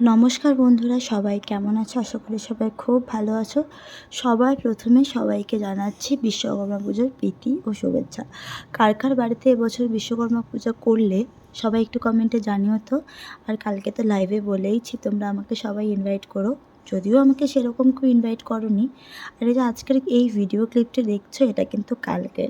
নমস্কার বন্ধুরা, সবাই কেমন আছো? আশা করি সবাই খুব ভালো আছো। সবার প্রথমে সবাইকে জানাচ্ছি বিশ্বকর্মা পুজোর প্রীতি ও শুভেচ্ছা। কার কার বাড়িতে এবছর বিশ্বকর্মা পূজা করলে? সবাই একটু কমেন্টে জানিও তো। আর কালকে তো লাইভে বলেইছি, তোমরা আমাকে সবাই ইনভাইট করো। যদিও আমাকে সেরকম কেউ ইনভাইট করনি। আর এই যে আজকের এই ভিডিও ক্লিপটা দেখছ, এটা কিন্তু কালকে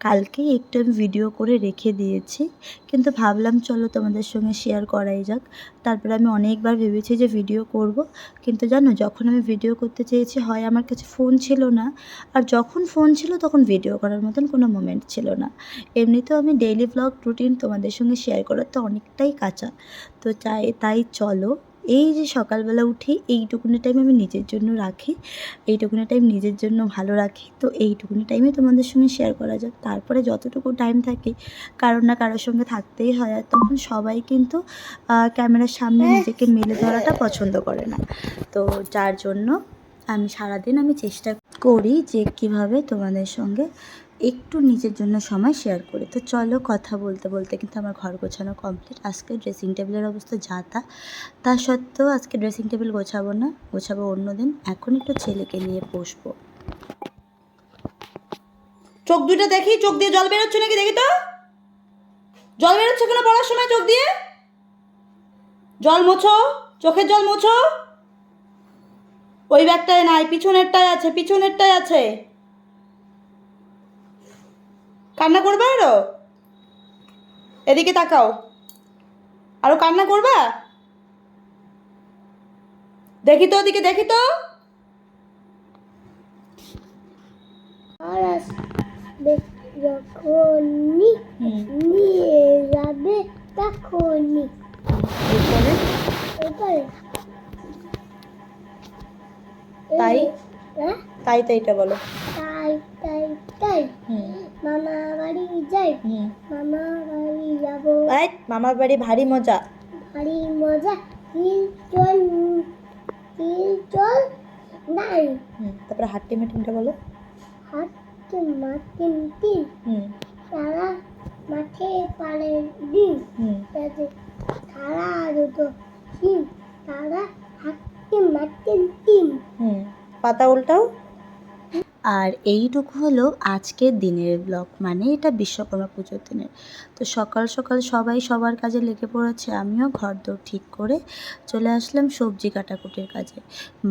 কালকেই একটু আমি ভিডিও করে রেখে দিয়েছি। কিন্তু ভাবলাম, চলো তোমাদের সঙ্গে শেয়ার করাই যাক। তারপরে আমি অনেকবার ভেবেছি যে ভিডিও করব। কিন্তু জানো, যখন আমি ভিডিও করতে চেয়েছি, হয় আমার কাছে ফোন ছিল না। আর যখন ফোন ছিল, তখন ভিডিও করার মতন কোনো মোমেন্ট ছিল না। এমনিতেও আমি ডেইলি ব্লগ রুটিন তোমাদের সঙ্গে শেয়ার করার তো অনেকটাই কাঁচা। তো চাই, তাই চলো। এই যে সকালবেলা উঠে এইটুকুনি টাইম আমি নিজের জন্য রাখি, এইটুকুনি টাইম নিজের জন্য ভালো রাখি, তো এইটুকুনি টাইমে তোমাদের সঙ্গে শেয়ার করা যাক। তারপরে যতটুকু টাইম থাকে, কারোর না কারোর সঙ্গে থাকতেই হয় আর তখন সবাই কিন্তু ক্যামেরার সামনে নিজেকে মেলে ধরাটা পছন্দ করে না। তো যার জন্য আমি সারাদিন আমি চেষ্টা করি যে কীভাবে তোমাদের সঙ্গে একটু নিজের জন্য সময় শেয়ার করি। তো চলো কথা বলতে বলতে কিন্তু আমার ঘর গোছানো কমপ্লিট আজকে ড্রেসিং টেবিলের অবস্থা যা তা। তা সত্ত্বেও আজকে ড্রেসিং টেবিল গোছাবো না, গোছাবো অন্য দিন। এখন একটু ছেলেকে নিয়ে বসবো। চোখ দুইটা দেখি, চোখ দিয়ে জল বেরোচ্ছে নাকি দেখি তো? জল বেরোচ্ছে কেন পড়ার সময় চোখ দিয়ে? জল মোছো, চোখের জল মোছো। ওই ব্যাগটায় নাই পিছনেরটায় আছে পিছনেরটায় আছে। কান্না করবে আরও? এদিকে তাকাও। আরও কান্না করবা? দেখি তো ওদিকে দেখি তো। যখনই নিয়ে যাবে তখনই তাই? হ্যাঁ? তাই তাইটা বলো। তাই তাই তাই। মামা বাড়ি যাই। মামা বাড়ি যাব। এই, মামার বাড়ি ভারী মজা। ভারী মজা। তিল চল তিল চল নাই। তারপরে হাট্টি মিটিংটা বলো। হাত মাটিন তিন তারা মাঠে পারে দিন তারা দুটো তারা হাতে মাটিন তিন হুম পাতা উল্টাও। আর এইটুকু হলো আজকের দিনের ব্লগ মানে এটা বিশ্বকর্মা পুজোর দিনের। তো সকাল সকাল সবাই সবার কাজে লেগে পড়েছে, আমিও ঘর দৌড় ঠিক করে চলে আসলাম সবজি কাটাকুটির কাজে।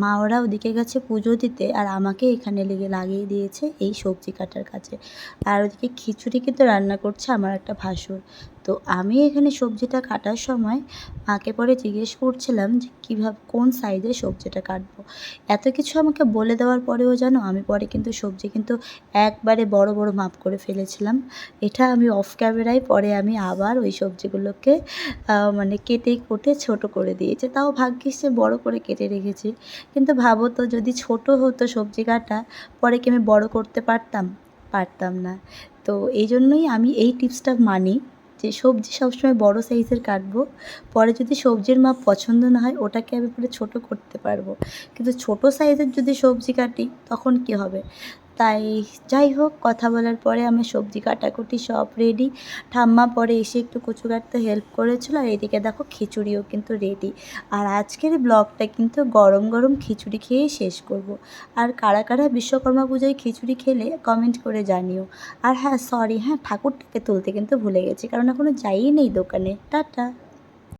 মা ওরা ওদিকে গেছে পুজো দিতে আর আমাকে এখানে লেগে লাগিয়ে দিয়েছে এই সবজি কাটার কাজে। আর ওদিকে খিচুড়ি কিন্তু রান্না করছে আমার একটা ভাসুর। তো আমি এখানে সবজিটা কাটার সময় মাকে পরে জিজ্ঞেস করছিলাম যে কীভাবে, কোন সাইজে সবজিটা কাটবো। এত কিছু আমাকে বলে দেওয়ার পরেও জানো, আমি পরে কিন্তু সবজি কিন্তু একবারে বড় বড় মাপ করে ফেলেছিলাম। এটা আমি অফ ক্যামেরায় পরে আমি আবার ওই সবজিগুলোকে মানে কেটে কুটে ছোট করে দিয়েছি। তাও ভাগ্যিস যে বড় করে কেটে রেখেছি। কিন্তু ভাবো তো, যদি ছোট হতো সবজি কাটা, পরে কি আমি বড় করতে পারতাম? পারতাম না। তো এই জন্যই আমি এই টিপসটা মানি। যে সবজি সবসময় বড় সাইজের কাটবো, পরে যদি সবজির মাপ পছন্দ না হয়, ওটাকে আমি পরে ছোট করতে পারব। কিন্তু ছোট সাইজের যদি সবজি কাটি, তখন কি হবে? তাই যাই হোক, কথা বলার পরে আমি সবজি কাটাকুটি সব রেডি ঠাম্মা পরে এসে একটু কচু কাটতে হেল্প করেছিল আর এদিকে দেখো খিচুড়িও কিন্তু রেডি আর আজকের ব্লগটা কিন্তু গরম গরম খিচুড়ি খেয়েই শেষ করব। আর কারা কারা বিশ্বকর্মা পুজোয় খিচুড়ি খেলে কমেন্ট করে জানিও। আর হ্যাঁ সরি হ্যাঁ ঠাকুরটাকে তুলতে কিন্তু ভুলে গেছি, কারণ এখনও যাইই নেই দোকানে। টাটা।